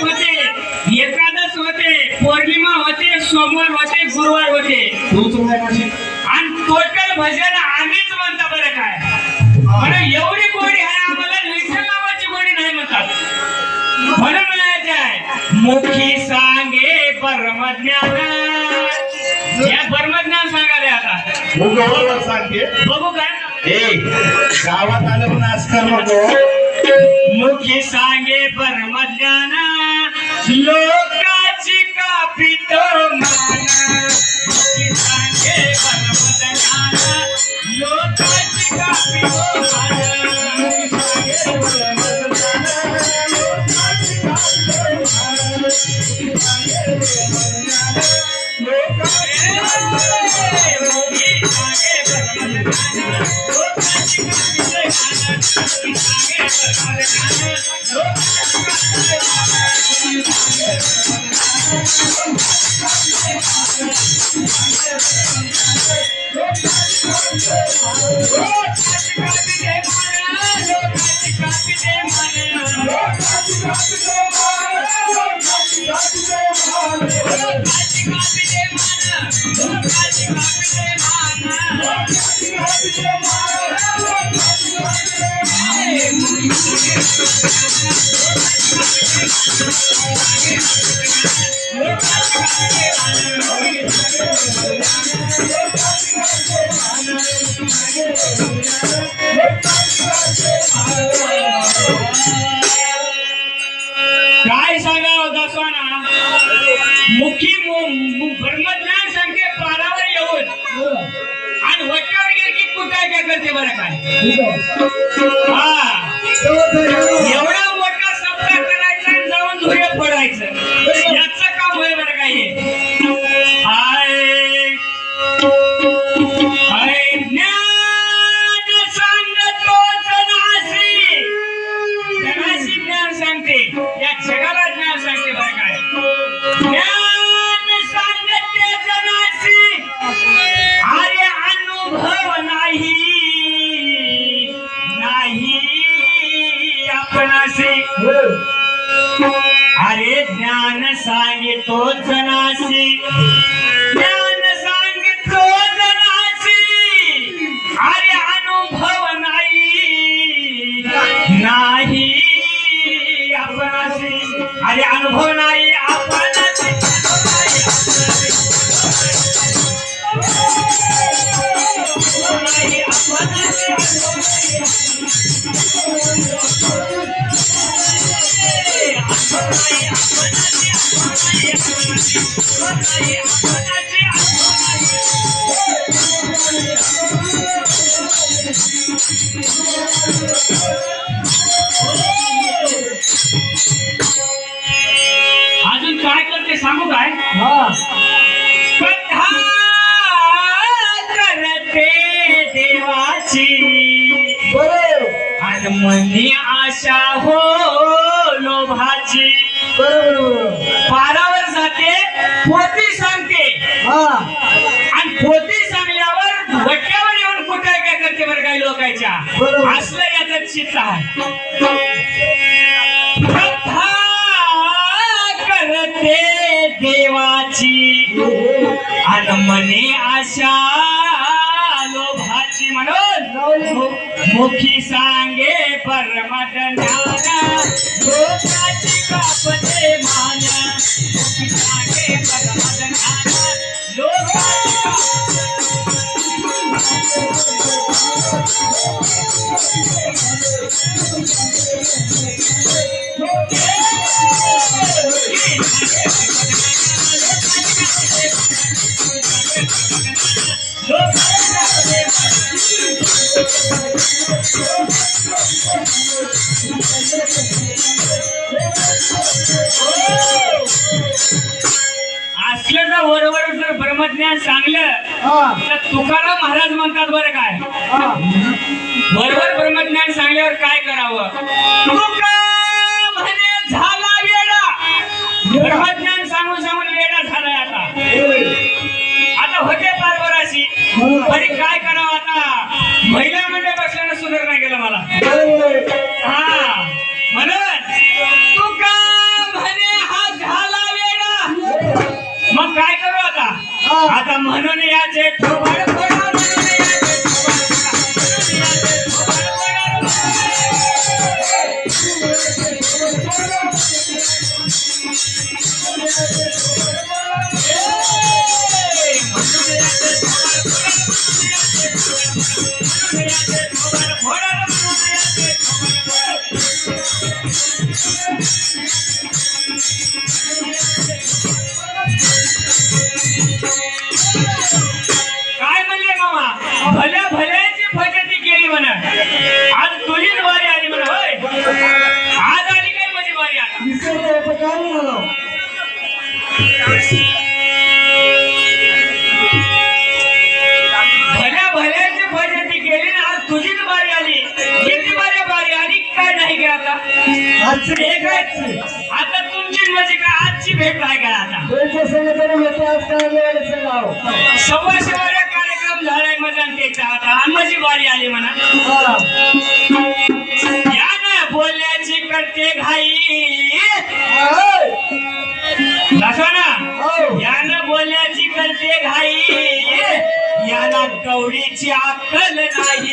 होते एकादश होते पौर्णिमा होते सोमवार होते गुरुवार होते. आणि टोटल भजन आम्हीच म्हणता बरं काय. म्हणून एवढी गोडी आहे आम्हाला विठ्ठल नावाची गोडी नाही म्हणतात. म्हणून म्हणायचं आहे मुखी सांगे परमज्ञान या परमज्ञान सांगाले आता. सांगते बघू गावात आलं पण आज कर नको. मुखी सांगे परमज्ञान लोकाची मुखी सांगे काय सांगावं दसवाना? मुखी ब्रह्मज्ञान संख्ये पारावर येऊन. आणि वट्यावर गेली की कुठे काय करते बरं काय? हा. सांगितो i Yeah. चिता कथा करते देवाची। आणि मने आशा लोभाची म्हणून मुखी सांगे परमज्ञान लोकाची जर बरोबर जर ब्रह्मज्ञान सांगलं तर तुकाराम महाराज म्हणतात बरं काय? बरोबर ब्रह्मज्ञान सांगल्यावर काय करावं? म्हणे झाला वेडा. ब्रह्मज्ञान सांगून सांगून वेडा झालाय आता. आता होते पारवराशी तरी काय शंभर कार्यक्रम झालाय मजांतेचा आता हनुमाची बारी आली म्हणा. यानं बोलण्याची करते घाई. दाखवा यानं घाई. याला गौरीची अक्कल नाही.